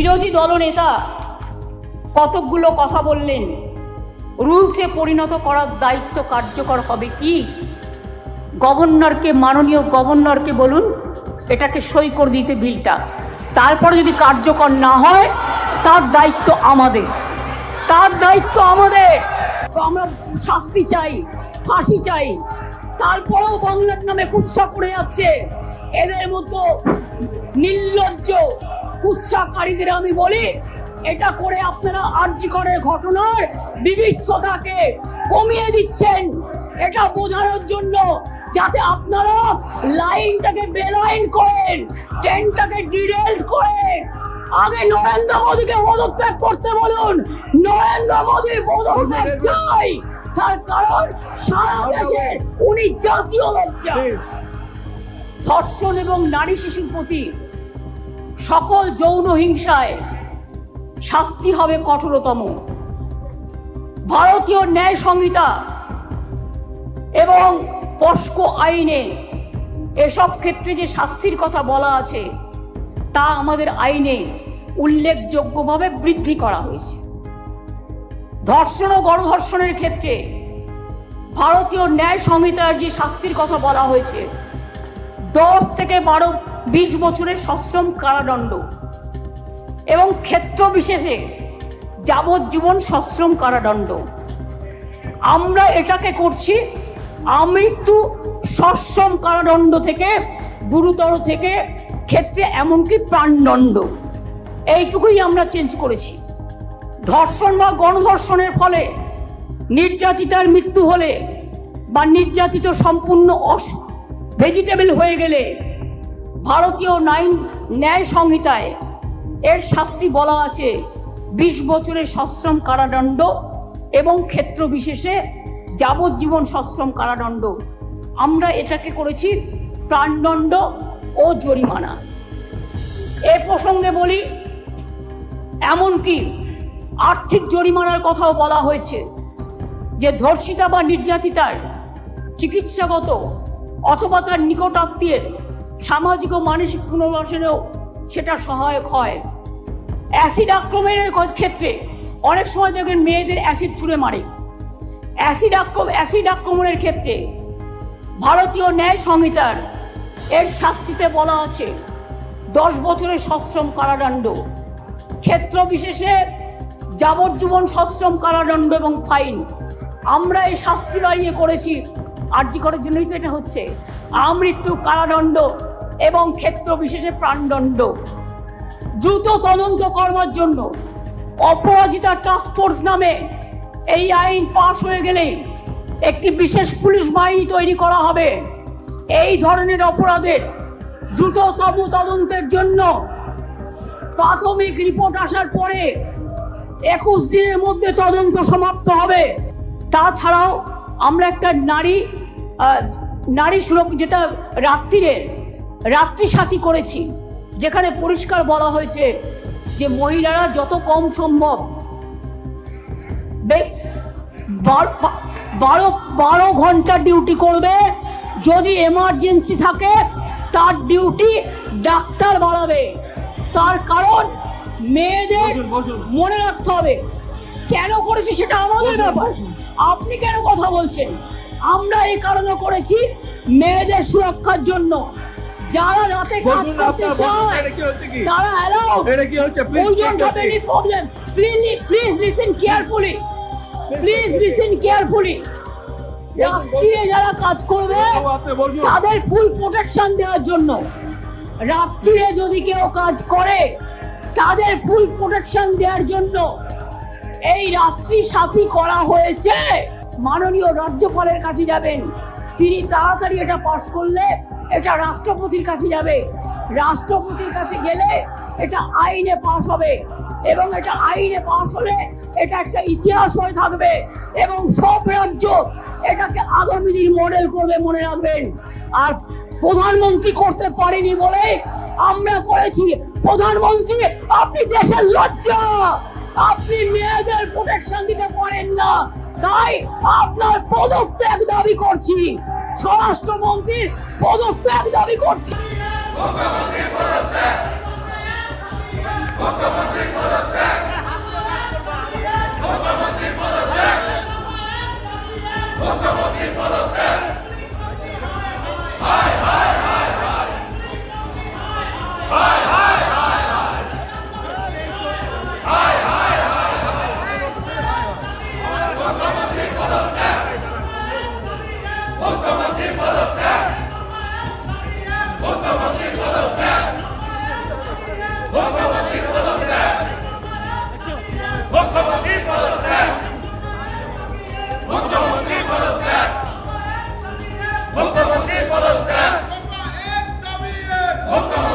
বিরোধী দলনেতা কতকগুলো কথা বললেন। রুলসে পরিণত করার দায়িত্ব কার্যকর হবে কি? গভর্নরকে, মাননীয় গভর্নরকে বলুন, এটাকে সই করে দিতে বিলটা। তারপরে যদি কার্যকর না হয়, তার দায়িত্ব আমাদের। তার দায়িত্ব আমাদের। আমরা শাস্তি চাই, ফাঁসি চাই। তারপরেও বাংলার নামে কুৎসা করে যাচ্ছে। এদের মতো নির্লজ্জ কুৎসাকারীদের আমি বলি এটা করে আপনারা আর্যিকরের ঘটনার বিবিধতাকে কমিয়ে দিচ্ছেন। এটা বোঝানোর জন্য যাতে আপনারা লাইনটাকে বেলাইন করেন ট্রেনটাকে ডিরেল্ট করেন। আগে নরেন্দ্র মোদীকে পদত্যাগ করতে বলুন নরেন্দ্র মোদী পদত্যাগ চাই। তার কারণ সারা দেশে উনি জাতীয় লজ্জা ধর্ষণ এবং নারী শিশুর প্রতি সকল যৌন হিংসায় শাস্তি হবে কঠোরতম। ভারতীয় ন্যায় সংহিতা এবং পস্কো আইনে এসব ক্ষেত্রে যে শাস্তির কথা বলা আছে, তা আমাদের আইনে উল্লেখযোগ্যভাবে বৃদ্ধি করা হয়েছে। ধর্ষণ ও গণধর্ষণের ক্ষেত্রে ভারতীয় ন্যায় সংহিতার যে শাস্তির কথা বলা হয়েছে দশ থেকে বারো, বিশ বছরের সশ্রম কারাদণ্ড এবং ক্ষেত্র বিশেষে যাবজ্জীবন সশ্রম কারাদণ্ড। আমরা এটাকে করছি, আমৃত্যু সশ্রম কারাদণ্ড থেকে, গুরুতর থেকে, ক্ষেত্রে এমনকি প্রাণদণ্ড। এইটুকুই আমরা চেঞ্জ করেছি। ধর্ষণ বা গণধর্ষণের ফলে নির্যাতিতার মৃত্যু হলে বা নির্যাতিত সম্পূর্ণ অস ভেজিটেবল হয়ে গেলে ভারতীয় নাইন ন্যায় সংহিতায় এর শাস্তি বলা আছে। বিশ বছরের সশ্রম কারাদণ্ড এবং ক্ষেত্র বিশেষে যাবজ্জীবন সশ্রম কারাদণ্ড। আমরা এটাকে করেছি প্রাণদণ্ড ও জরিমানা। এ প্রসঙ্গে বলি, এমনকি আর্থিক জরিমানার কথাও বলা হয়েছে যে ধর্ষিতা বা নির্যাতিতার চিকিৎসাগত অথবা তার নিকট আত্মীয়ের সামাজিক ও মানসিক পুনর্বাসনেও সেটা সহায়ক হয়। অ্যাসিড আক্রমণের ক্ষেত্রে অনেক সময় দেখবেন মেয়েদের অ্যাসিড ছুঁড়ে মারে। অ্যাসিড আক্রম অ্যাসিড আক্রমণের ক্ষেত্রে ভারতীয় ন্যায় সংহিতার এর শাস্তিতে বলা আছে, দশ বছরের সশ্রম কারাদণ্ড। ক্ষেত্র বিশেষে যাবজ্জীবন সশ্রম কারাদণ্ড এবং ফাইন। আমরা এই শাস্তি বাড়িয়ে করেছি আর্জি করার জন্যই তো এটা হচ্ছে। আমৃত্যু কারাদণ্ড এবং ক্ষেত্র বিশেষে প্রাণদণ্ড। দ্রুত তদন্ত করবার জন্য অপরাজিতা টাস্ক ফোর্স নামে এই আইন পাশ হয়ে গেলে একটি বিশেষ পুলিশ বাহিনী তৈরি করা হবে। এই ধরনের অপরাধের দ্রুততম তদন্তের জন্য প্রাথমিক রিপোর্ট আসার পরে একুশ দিনের মধ্যে তদন্ত সমাপ্ত হবে। তাছাড়াও আমরা একটা নারী নারী সুরক্ষা যেটা রাত্রিরে রাত্রি সাথী করেছি যেখানে পরিষ্কার বলা হয়েছে যে মহিলারা যত কম সম্ভব বে- বার- বারো ঘণ্টা ডিউটি করবে যদি এমার্জেন্সি থাকে তার ডিউটি ডাক্তার বাড়াবে তার কারণ মেয়েদের। মনে রাখতে হবে কেন করেছি সেটা আমাদের ব্যাপার। আপনি কেন কথা বলছেন? আমরা এই কারণে করেছি মেয়েদের সুরক্ষার জন্য। যারা রাতে কাজ করতে চায় তারা এটা কি হচ্ছে? Please have any problem. Please, please listen carefully. Please listen carefully. রাত্রিরে যারা কাজ করবে তাদের ফুল প্রোটেকশন দেওয়ার জন্য। রাত্রিরে যদি কেউ কাজ করে তাদের ফুল প্রোটেকশন দেওয়ার জন্য। এই রাত্রি সাথী করা হয়েছে। মাননীয় রাজ্যপালের কাছে যাবেন। তিনি তাড়াতাড়ি এটা পাশ করলে এটা রাষ্ট্রপতির কাছে যাবে। রাষ্ট্রপতির কাছে গেলে এটা আইনে পাশ হবে এবং এটা আইনে পাশ হলে এটা একটা ইতিহাস হয়ে থাকবে এবং সব রাজ্য এটাকে আগামী দিন মডেল করবে মনে রাখবেন। আর প্রধানমন্ত্রী করতে পারেনি বলে আমরা করেছি। প্রধানমন্ত্রী, আপনি দেশের লজ্জা! আপনি মেয়েদের প্রোটেকশন দিতে পারেন না। তাই আপনার পদত্যাগ দাবি করছি। স্বরাষ্ট্রমন্ত্রীর পদত্যাগ দাবি করছি। Oka!